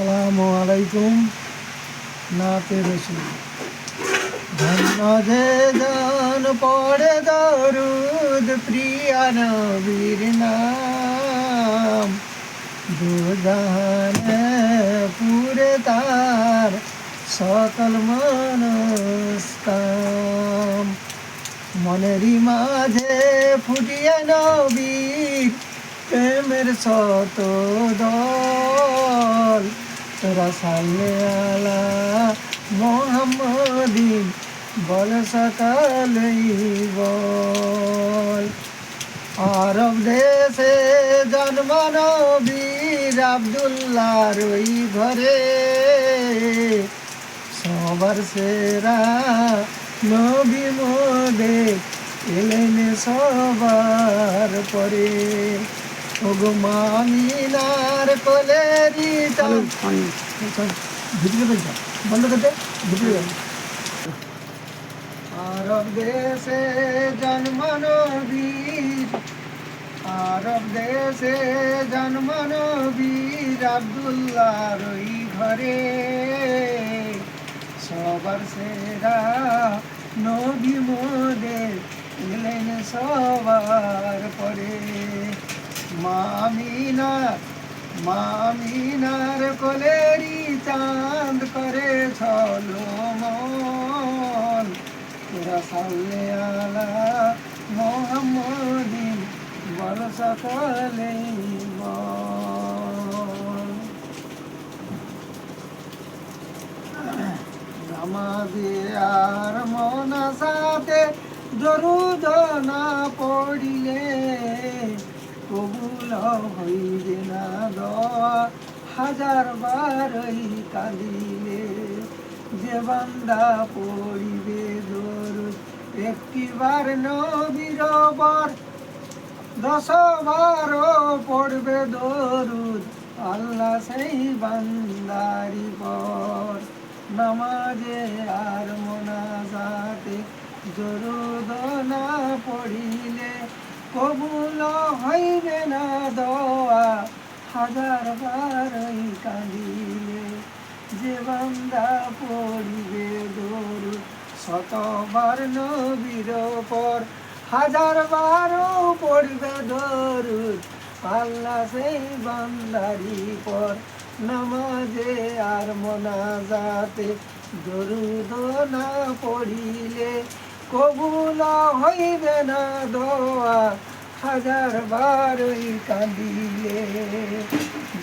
আসসালামু আলাইকুম। নাতে রসুল ধন্য যে জন পড়ে দরুদ, প্রিয়া নবীর নাম। দুজানে পুরে তার সকল মনস্কাম। মনেরই মাঝে ফুটিয়ে নবীর প্রেমের শত দল। তোরা সালে আলা মোহাম্মদিন বল সকালেই বল। আরব দেশে জন্মানো বীর আবদুল্লাহর ওই ঘরে, সবার সেরা নবী মোদে এলেন সবার পরে। ওগো মামিনার কোলেরি ভিতরে বলছো বন্ধ করতে ভিতরে আরব দেশে জন্মানো বীর আরব দেশে জন্মানো বীর আবদুল্লাহর ওই ঘরে। সবার সেরা নবী মোদের এলেন সবার পরে মামিনা মামিনার কোলেরি চাঁদ করে মন। তোরা সাল্লে আলা মোহাম্মদিন বল সকালে নামাজে আর মনা সাথে দরুদ না কবুল হইবে না হাজার বারই কাঁদিলে যে বান্দা পড়িবে দরুদ একটিবার নবীর বর দশ বারো পড়বে দরুদ। আল্লাহ সেই বান্দারি পর। নামাজে আর মোনাজাতে দরুদ না পড়িলে কবুল দোয়া হাজার বারই কাঁদিলে যে বান্দা পড়িবে দরুদ শতবার নবীর পর হাজার বারো পড়বে দরুদ আল্লাহ সেই বান্দারি পর নামাজে আর মোনাজাতে দরুদ না পড়িলে কবুল হইবে না দোয়া। হাজার বারই কাঁদিলে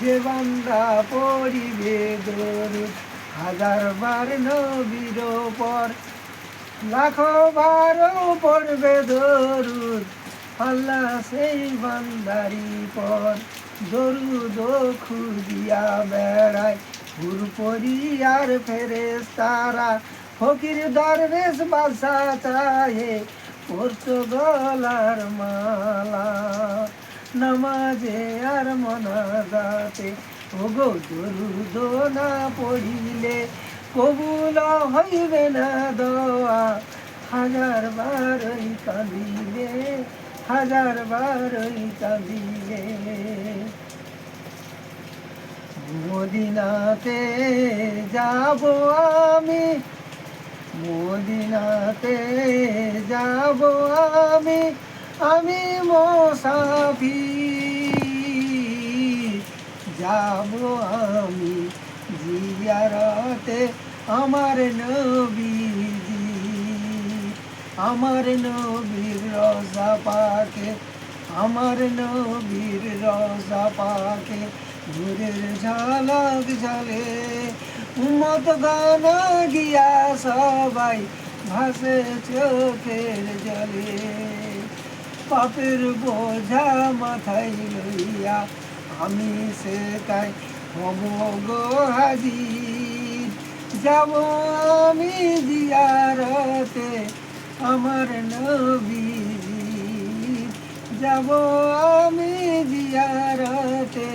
যে বান্দা পড়িবে দরুদ হাজার বার নবীর পর লাখো বারো পড়বে দরুদ আল্লাহ সেই বান্দারি পর, দরুদ খুঁজিয়া বেড়ায় হুরপরি আর ফেরেস তারা ফকির দরবেশ বাসা চাহে গলার মালা, নামাজে আর মনাজাতে। ওগো দরুদ না পড়িলে কবুল হইবে না দোয়া। হাজার বারই কাঁদিলে, হাজার বারই কাঁদিলে। মদিনাতে যাব আমি মদিনাতে যাব আমি আমি মোসাফি যাব আমি জিয়ারতে আমার নবীজি, আমার নবীর রজা পাকে, আমার নবীর রজা পাকে। নূরের ঝালক ঝালে উম্মত গানা গিয়া সবাই ভাসে চোখের জলে। পাপের বোঝা মাথায় লইয়া আমি সে তাই হব গো হাজির। যাব আমি জিয়ারতে আমার নবীজি। যাব আমি জিয়ারতে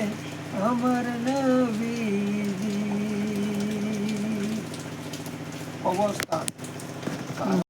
আমার নবীজি। অবস্থা